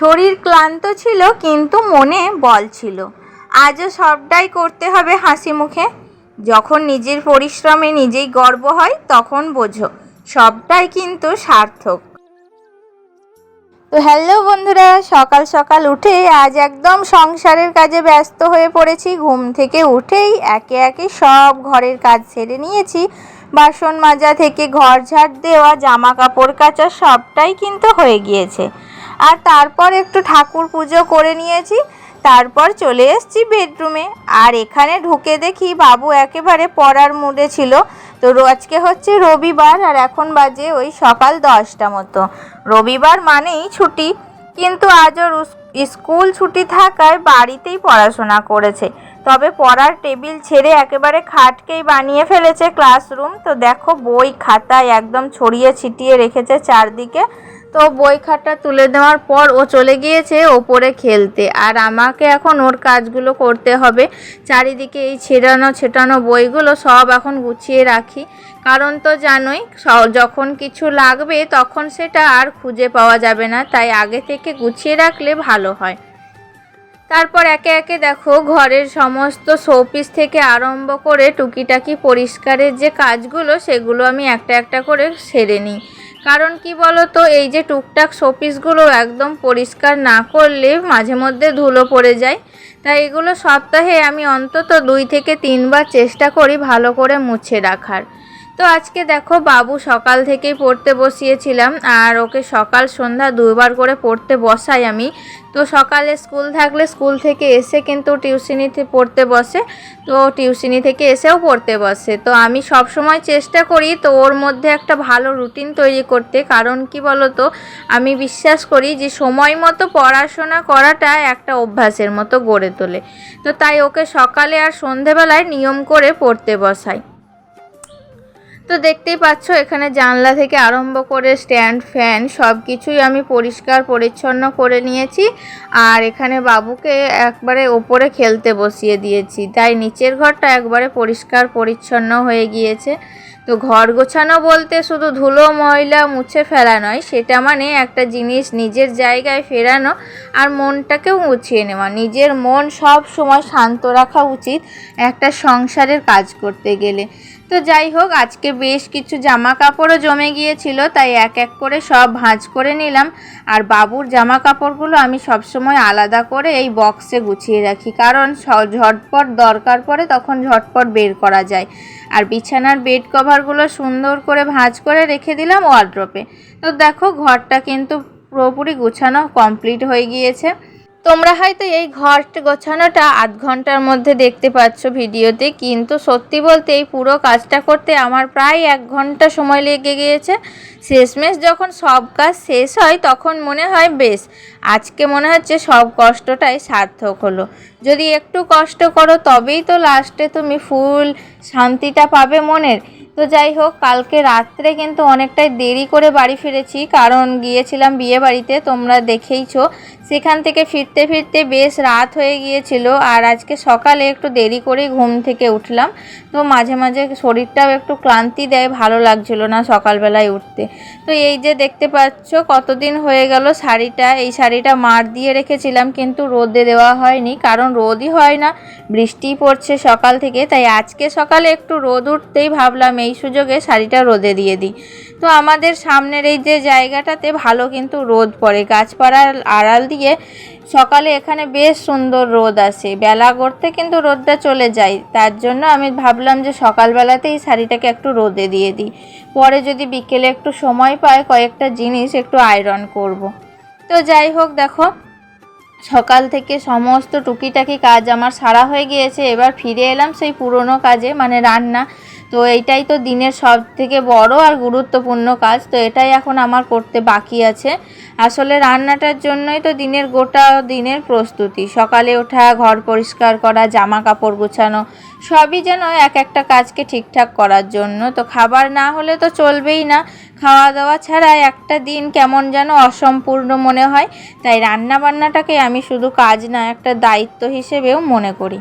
শরীর ক্লান্ত ছিল, কিন্তু মনে বল ছিল। আজও সবটাই করতে হবে হাসি মুখে। যখন নিজের পরিশ্রমে নিজেই গর্ব হয়, তখন বোঝো, সবটাই কিন্তু সার্থক। তো হ্যালো বন্ধুরা, সকাল সকাল উঠে আজ একদম সংসারের কাজে ব্যস্ত হয়ে পড়েছি। ঘুম থেকে উঠেই একে একে সব ঘরের কাজ সেরে নিয়েছি। বাসন মাজা থেকে ঘর ঝাড় দেওয়া জামা কাপড় কাচা, সবটাই কিন্তু হয়ে গিয়েছে। আর তারপর একটু ঠাকুর পুজো করে নিয়েছি, তারপর চলে এসেছি বেডরুমে আর এখানে ঢুকে দেখি বাবু একেবারে পড়ার মুডে ছিল। তো আজকে হচ্ছে রবিবার আর এখন বাজে ওই সকাল দশটা মতো। রবিবার মানেই ছুটি, কিন্তু আজ ওর স্কুল ছুটি থাকায় বাড়িতেই পড়াশোনা করেছে। তবে পড়ার টেবিল ছেড়ে একেবারে খাটকেই বানিয়ে ফেলেছে ক্লাসরুম তো দেখো বই খাতায় একদম ছড়িয়ে ছিটিয়ে রেখেছে চারদিকে। তো বই খাতা তুলে দেওয়ার পর ও চলে গিয়েছে ওপরে খেলতে। আর আমাকে এখন ওর কাজগুলো করতে হবে। চারিদিকে এই ছেড়ানো ছেটানো বইগুলো সব এখন গুছিয়ে রাখি। কারণ তো জানোই যখন কিছু লাগবে তখন সেটা আর খুঁজে পাওয়া যাবে না। তাই আগে থেকে গুছিয়ে রাখলে ভালো হয়। তারপর একে একে দেখো, ঘরের সমস্ত শোপিস থেকে আরম্ভ করে টুকিটাকি পরিষ্কারের যে কাজগুলো, সেগুলো আমি একটা একটা করে সেরে নিই। কারণ কি বলো তো এই যে টুকটাক শোপিসগুলো একদম পরিষ্কার না করলে মাঝে মধ্যে ধুলো পড়ে যায়। তাই এগুলো সপ্তাহে আমি অন্তত দুই থেকে তিনবার চেষ্টা করি ভালো করে মুছে রাখার। তো আজকে দেখো বাবু সকাল থেকেই পড়তে বসিয়েছিলাম, আর ওকে সকাল সন্ধ্যা দুবার করে পড়তে বসাই আমি। তো সকালে স্কুল থাকলে স্কুল থেকে এসে কিন্তু টিউশনিতে পড়তে বসে, তো টিউশনি থেকে এসেও পড়তে বসে। তো আমি সব সময় চেষ্টা করি তো ওর মধ্যে একটা ভালো রুটিন তৈরি করতে, কারণ কি বলো তো আমি বিশ্বাস করি যে সময় মতো পড়াশোনা করাটা একটা অভ্যাসের মতো গড়ে তোলে। তো তাই ওকে সকালে আর সন্ধেবেলায় নিয়ম করে পড়তে বসাই। তো দেখতেই পাচ্ছ, এখানে জানলা থেকে আরম্ভ করে স্ট্যান্ড, ফ্যান সব কিছুই আমি পরিষ্কার, পরিচ্ছন্ন করে নিয়েছি। আর এখানে বাবুকে একবারে ওপরে খেলতে বসিয়ে দিয়েছি। তাই নিচের ঘরটা একবারে পরিষ্কার, পরিচ্ছন্ন হয়ে গিয়েছে। তো ঘর গোছানো বলতে শুধু ধুলো, ময়লা মুছে ফেলা নয়, সেটা মানে একটা জিনিস নিজের জায়গায় ফেরানো আর মনটাকেও মুছিয়ে নেওয়া। নিজের মন সব সময় শান্ত রাখা উচিত একটা সংসারের কাজ করতে গেলে। তো যাই হোক, আজকে বেশ কিছু জামা কাপড়ও জমে গিয়েছিল, তাই এক এক করে সব ভাঁজ করে নিলাম। আর বাবুর জামা কাপড়গুলো আমি সবসময় আলাদা করে এই বক্সে গুছিয়ে রাখি, কারণ ঝটপট দরকার পড়ে তখন ঝটপট বের করা যায়। আর বিছানার বেড কভারগুলো সুন্দর করে ভাঁজ করে রেখে দিলাম ওয়ার্ড্রপে। তো দেখো, ঘরটা কিন্তু পুরোপুরি গুছানো কমপ্লিট হয়ে গিয়েছে। তোমরা হয়তো এই ঘর গোছানোটা আধ ঘণ্টার মধ্যে দেখতে পাচ্ছ ভিডিওতে, কিন্তু সত্যি বলতে এই পুরো কাজটা করতে আমার প্রায় এক ঘণ্টা সময় লেগে গিয়েছে। শেষমেশ যখন সব কাজ শেষ হয়, তখন মনে হয় বেশ, আজকে মনে হচ্ছে সব কষ্টটাই সার্থক হলো। যদি একটু কষ্ট করো, তবেই তো লাস্টে তুমি ফুল শান্তিটা পাবে মনের। তো যাই হোক, কালকে রাত্রে কিন্তু অনেকটাই দেরি করে বাড়ি ফিরেছি, কারণ গিয়েছিলাম বিয়ে বাড়িতে, তোমরা দেখেইছো। সেখান থেকে ফিরতে ফিরতে বেশ রাত হয়ে গিয়েছিল, আর আজকে সকালে একটু দেরি করেই ঘুম থেকে উঠলাম। তো মাঝে মাঝে শরীরটাও একটু ক্লান্তি দেয়, ভালো লাগছিল না সকালবেলায় উঠতে। তো এই যে দেখতে পাচ্ছ, কতদিন হয়ে গেল শাড়িটা, এই শাড়িটা মার দিয়ে রেখেছিলাম, কিন্তু রোদে দেওয়া হয়নি, কারণ রোদই হয় না বৃষ্টি পড়ছে সকাল থেকে, তাই আজকে সকালে একটু রোদ উঠতেই ভাবলাম এই সুযোগে শাড়িটা রোদে দিয়ে দিই। তো আমাদের সামনের এই যে জায়গাটাতে ভালো কিন্তু রোদ পড়ে। গাছপাড়ার আড়াল দিয়ে সকালে এখানে বেশ সুন্দর রোদ আসে। বেলা গড়তে কিন্তু রোদটা চলে যায়। তার জন্য আমি ভাবলাম যে সকালবেলাতেই শাড়িটাকে একটু রোদে দিয়ে দিই। পরে যদি বিকেলে একটু সময় পায় কয়েকটা জিনিস একটু আয়রন করব। তো যাই হোক, দেখো, সকাল থেকে সমস্ত টুকিটাকি কাজ আমার সারা হয়ে গিয়েছে। এবার ফিরে এলাম সেই পুরনো কাজে মানে রান্না। তো এইটাই তো দিনের সব থেকে বড় আর গুরুত্বপূর্ণ কাজ। তো এটাই এখন আমার করতে বাকি আছে। আসলে রান্নাটার জন্যই তো দিনের গোটা দিনের প্রস্তুতি। সকালে ওঠা, ঘর পরিষ্কার করা জামা কাপড় গোছানো, সবই যেন এক একটা কাজকে ঠিকঠাক করার জন্য। তো খাবার না হলে তো চলবেই না। খাওয়া দাওয়া ছাড়া একটা দিন কেমন যেন অসম্পূর্ণ মনে হয়। তাই রান্না বান্নাটাকে আমি শুধু কাজ না, একটা দায়িত্ব হিসেবেও মনে করি।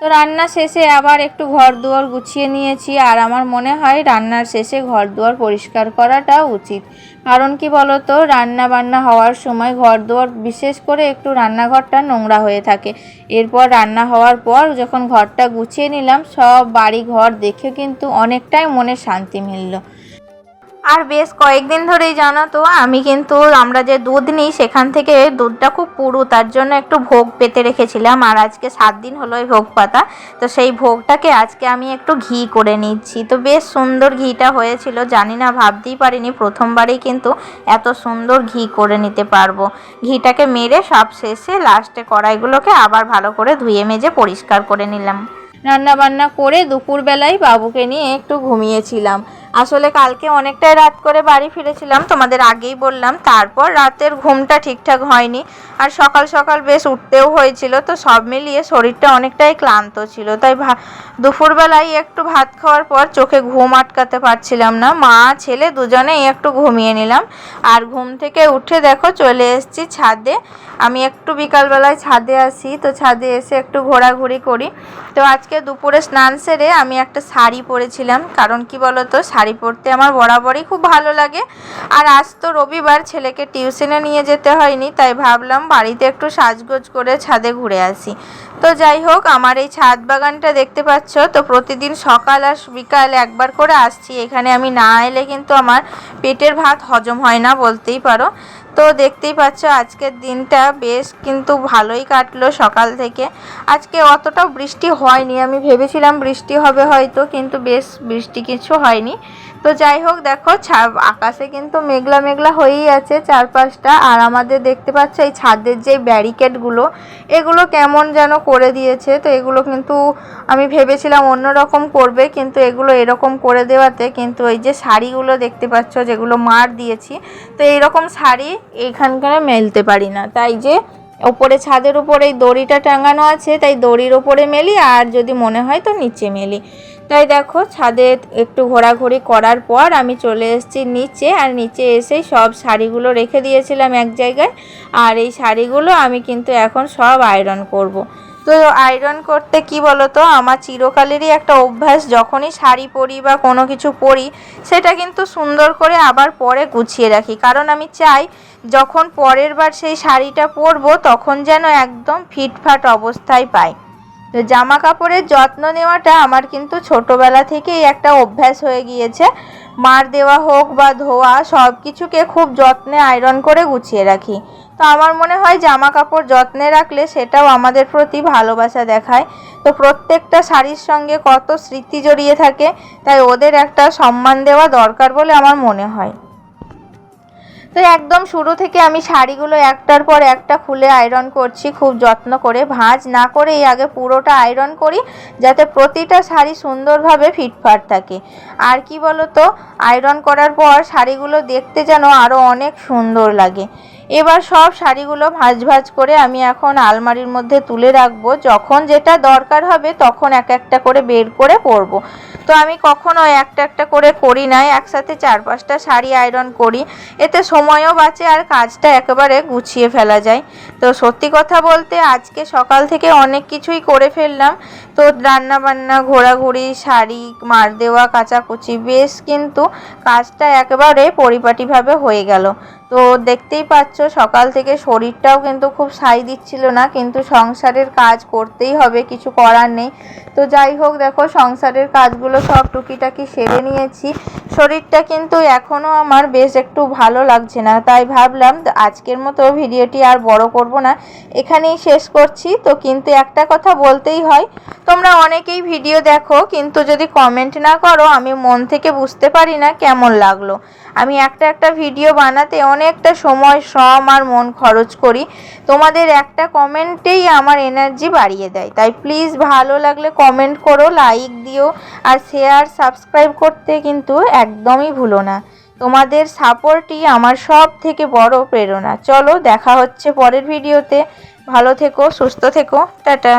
তো রান্না শেষে আবার একটু ঘর দুয়ার গুছিয়ে নিয়েছি আর আমার মনে হয় রান্নার শেষে ঘর দুয়ার পরিষ্কার করাটা উচিত। কারণ কি বলতো রান্না বান্না হওয়ার সময় ঘর দুয়ার বিশেষ করে একটু রান্নাঘরটা নোংরা হয়ে থাকে। এরপর রান্না হওয়ার পর যখন ঘরটা গুছিয়ে নিলাম, সব বাড়ি ঘর দেখে কিন্তু অনেকটাই মনে শান্তি মিললো। আর বেশ কয়েকদিন ধরেই জানো তো, আমি কিন্তু আমরা যে দুধ নিই সেখান থেকে দুধটা খুব পুরু, তার জন্য একটু ভোগ পেতে রেখেছিলাম। আর আজকে সাত দিন হলো এই ভোগ পাতা, তো সেই ভোগটাকে আজকে আমি একটু ঘি করে নিচ্ছি। তো বেশ সুন্দর ঘিটা হয়েছিল, জানি না, ভাবতেই পারিনি প্রথমবারেই কিন্তু এত সুন্দর ঘি করে নিতে পারব। ঘিটাকে মেরে সব শেষে লাস্টে কড়াইগুলোকে আবার ভালো করে ধুয়ে মেজে পরিষ্কার করে নিলাম। রান্না বান্না করে দুপুরবেলায় বাবুকে নিয়ে একটু ঘুমিয়েছিলাম। আসলে কালকে অনেকটাই রাত করে বাড়ি ফিরেছিলাম, তোমাদের আগেই বললাম, তারপর রাতের ঘুমটা ঠিকঠাক হয়নি আর সকাল সকাল বেশ উঠতেও হয়েছিল, তো সব মিলিয়ে শরীরটা অনেকটাই ক্লান্ত ছিল, তাই দুপুরবেলায় একটু ভাত খাওয়ার পর চোখে ঘুম আটকাতে পারছিলাম না, মা, ছেলে দুজনেই একটু ঘুমিয়ে নিলাম, আর ঘুম থেকে উঠে দেখো চলে এসেছি ছাদে, আমি একটু বিকালবেলায় ছাদে আসি, তো ছাদে এসে একটু ঘোরাঘুরি করি, তো আজকে দুপুরে স্নান সেরে আমি একটা শাড়ি পরেছিলাম, কারণ কি বলতো, শাড়ি পরতে আমার বরাবরই খুব ভালো লাগে। আর আজ তো রবিবার, ছেলেকে টিউশনে নিয়ে যেতে হয়নি, তাই ভাবলাম বাড়িতে একটু সাজগোজ করে ছাদে ঘুরে আসি। তো যাই হোক, আমার এই ছাদ বাগানটা দেখতে পাচ্ছ, তো প্রতিদিন সকাল আর বিকাল একবার করে আসছি। এখানে আমি না এলে কিন্তু আমার পেটের ভাত হজম হয় না বলতেই পারো। তো দেখতেই পাচ্ছ আজকের দিনটা বেশ কিন্তু ভালোই কাটলো সকাল থেকে। আজকে অতটাও বৃষ্টি হয়নি, আমি ভেবেছিলাম বৃষ্টি হবে হয়তো, কিন্তু বেশ বৃষ্টি কিছু হয়নি। তো যাই হোক, দেখো ছা- আকাশে কিন্তু মেঘলা মেঘলা হয়েই আছে চারপাশটা। আর আমাদের দেখতে পাচ্ছ এই ছাদের যে ব্যারিকেডগুলো, এগুলো কেমন যেন করে দিয়েছে। তো এগুলো কিন্তু আমি ভেবেছিলাম অন্য রকম করবে, কিন্তু এগুলো এরকম করে দেওয়াতে কিন্তু এই যে শাড়িগুলো দেখতে পাচ্ছ, যেগুলো মার দিয়েছি, তো এইরকম শাড়ি এইখানকার মেলতে পারি না। তাই যে ওপরে ছাদের উপরে এই দড়িটা টাঙানো আছে, তাই দড়ির ওপরে মেলি, আর যদি মনে হয় তো নিচে মেলি। তাই দেখো ছাদে একটু ঘোরাঘুরি করার পর আমি চলে এসেছি নিচে, আর নিচে এসেই সব শাড়িগুলো রেখে দিয়েছিলাম এক জায়গায়। আর এই শাড়িগুলো আমি কিন্তু এখন সব আয়রন করব। তো আয়রন করতে কি বলতো, আমার চিরকালেরই একটা অভ্যাস, যখনই শাড়ি পরি বা কোনো কিছু পরি, সেটা কিন্তু সুন্দর করে আবার পরে গুছিয়ে রাখি। কারণ আমি চাই যখন পরের বার সেই শাড়িটা পরবো, তখন যেন একদম ফিটফাট অবস্থায় পাই। তো জামা কাপড়ের যত্ন নেওয়াটা আমার কিন্তু ছোটোবেলা থেকেই একটা অভ্যাস হয়ে গিয়েছে। মার দেওয়া হোক বা ধোয়া সব কিছুকে খুব যত্নে আয়রন করে গুছিয়ে রাখি। তো আমার মনে হয় জামা কাপড় যত্নে রাখলে সেটাও আমাদের প্রতি ভালোবাসা দেখায়। তো প্রত্যেকটা শাড়ির সঙ্গে কত স্মৃতি জড়িয়ে থাকে, তাই ওদের একটা সম্মান দেওয়া দরকার বলে আমার মনে হয়। তো একদম শুরু থেকে আমি শাড়িগুলো একটার পর একটা খুলে আয়রন করছি, খুব যত্ন করে ভাঁজ না করেই আগে পুরোটা আয়রন করি, যাতে প্রতিটা শাড়ি সুন্দরভাবে ফিটফাট থাকে। আর কি বলো তো আয়রন করার পর শাড়িগুলো দেখতে যেন আরও অনেক সুন্দর লাগে। এবার সব শাড়িগুলো ভাঁজ ভাঁজ করে আমি এখন আলমারির মধ্যে তুলে রাখব, যখন যেটা দরকার হবে তখন এক একটা করে বের করে পরবো। তো আমি কখনো একটা একটা করে করি না একসাথে চার পাঁচটা শাড়ি আয়রন করি। এতে সময়ও বাঁচে আর কাজটা একেবারে গুছিয়ে ফেলা যায়। তো সত্যি কথা বলতে আজকে সকাল থেকে অনেক কিছুই করে ফেললাম। তো রান্না বান্না ঘোরাঘুরি, শাড়ি, মার দেওয়া, কাচাকুচি, বেশ কিন্তু কাজটা একেবারে পরিপাটিভাবে হয়ে গেল। তো দেখতেই পাচ্ছ, সকাল থেকে শরীরটাও কিন্তু খুব সাই দিচ্ছিল না, কিন্তু সংসারের কাজ করতেই হবে, কিছু করার নেই। তো যাই হোক, দেখো, সংসারের কাজগুলো সব টুকিটাকি সেরে নিয়েছি। শরীরটা কিন্তু এখনও আমার বেশ একটু ভালো লাগছে না, তাই ভাবলাম আজকের মতো ভিডিওটি আর বড় করব না। এখানেই শেষ করছি। তো কিন্তু একটা কথা বলতেই হয় তোমরা অনেকেই ভিডিও দেখো, কিন্তু যদি কমেন্ট না করো, আমি মন থেকে বুঝতে পারি না কেমন লাগল। আমি একটা একটা ভিডিও বানাতে অনেকটা সময়, শ্রম আর মন খরচ করি। তোমাদের একটা কমেন্টেই আমার এনার্জি বাড়িয়ে দেয়। তাই প্লিজ ভালো লাগলে কমেন্ট করো লাইক দিও, আর শেয়ার সাবস্ক্রাইব করতে কিন্তু একদমই ভুলো না। তোমাদের সাপোর্টই আমার সব থেকে বড় প্রেরণা। চলো, দেখা হচ্ছে পরের ভিডিওতে ভালো থেকো, সুস্থ থেকো। টাটা।